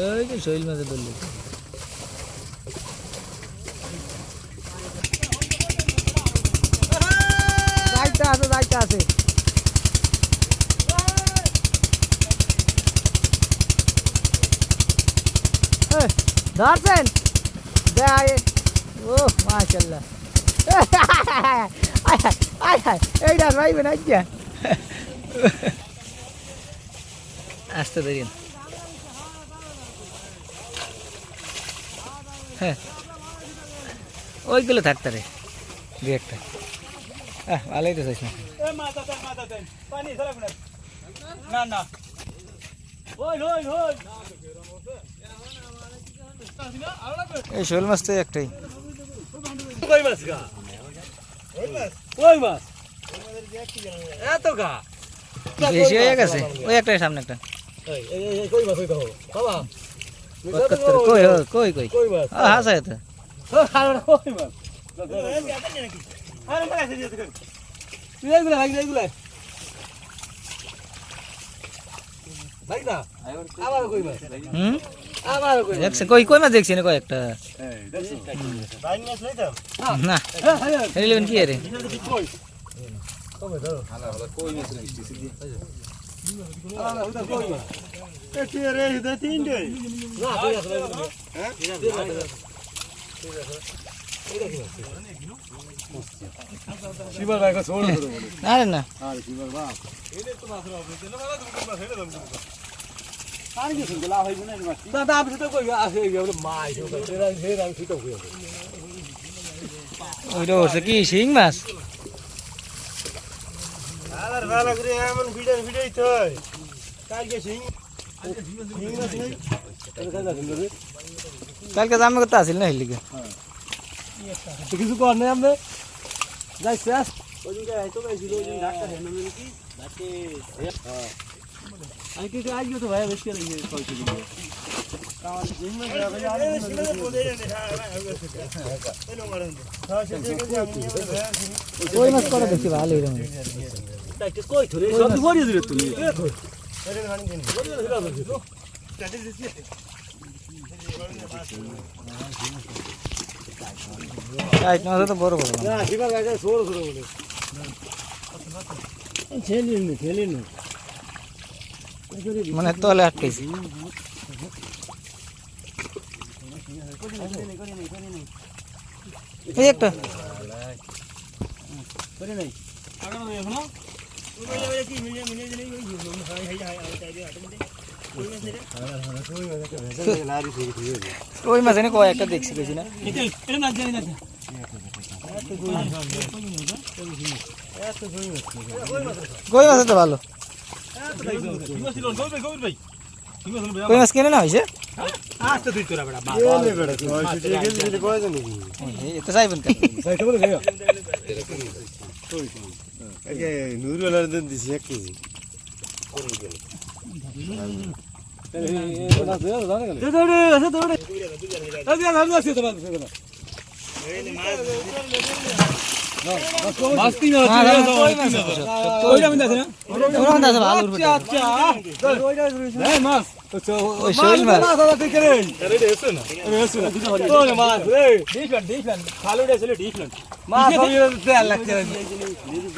তো শৈল মাঝে ধরলে যাইতে আছে যাইতে আছে। ধরছেন? দেখ ও মাশাল্লাহ আয় আয় এইটা আজ্ঞা আসতে দেরি হ্যাঁ। ওইগুলো থাকতে রে দু একটা। আহ ভালোই তো চাইছ না না। এই শোল মাছ তো একটাই। কই মাছ গা? ওই মাছ? এত গা? বেশি হয়ে গেছে। ওই একটাই সামনে একটা। এই এই এই কই মাছ ওই বাবা। কত কই কই কই কই আরে আরে দেখুন এইগুলা ভাই এইগুলা ভাই না আবার কই মাছ হুম আবার কই মাছ কই কই মাছ দেখছি না কই একটা ভাই মাছ নাই তো না এলেন কি রে কই কবে ধরো আলা হুদা কই মাছ এটি রে হুদা তিনটে না কই আছে হ্যাঁ শিবার ভাই ছোড় বলে না আরে শিবার বাপ এনে তো মাছ রাখবে না মাছ দুটো মাছ হেলে দাম আর কি শুনতে লাভ হইবে না মাছ না দাম তো কই আছে এই বলে মাছ সেরা সেরা আমি ঠিক হইবে ওইটা হচ্ছে কি শিং মাছ আলার ভালো করে এমন ভিডিও ভিডিও তো কালকে সিং সিং মাছ নেই এটা কাজা সুন্দর কালকে জামে করতে আসিল না হিলিকে তো কিছু কর নাই আপনি যাই শেষ ওই দিন আইতো ভাই ছিল ওই দিন ডাক্তার হেন মানে কি ডাক্তার হ্যাঁ আমি কি আজ তো ভাই বেশি করে ইয়ে কইছি দিলে কারণ জিম মে যাবে আর সিনে বলে রে এনো মারেন হ্যাঁ সে যে কই মাছ করে দেখছি ভালো হইল মনে তাই কই ধরে সব ভরিয়ে দিলে তুমি রাইট মাছ মানে তলে আটকেছি এই একটা। করে নাই আগানো ওই মাছ এনে কয় একটা দেখছি বেশি না। কই মাছ তো ভালো। কই মাছ কেনে না হয়েছে? তো চাইবেন না, না, না, কই মাছ ওই শৈল মাছ। দাদা ঠিক রে আরে রে এসো না আরে এসো না ওরে মাছ রে ডিফেন্ট ডিফেন্ট খালুড়ে ছিল ডিফেন্ট মাছ সব তেল লাগছে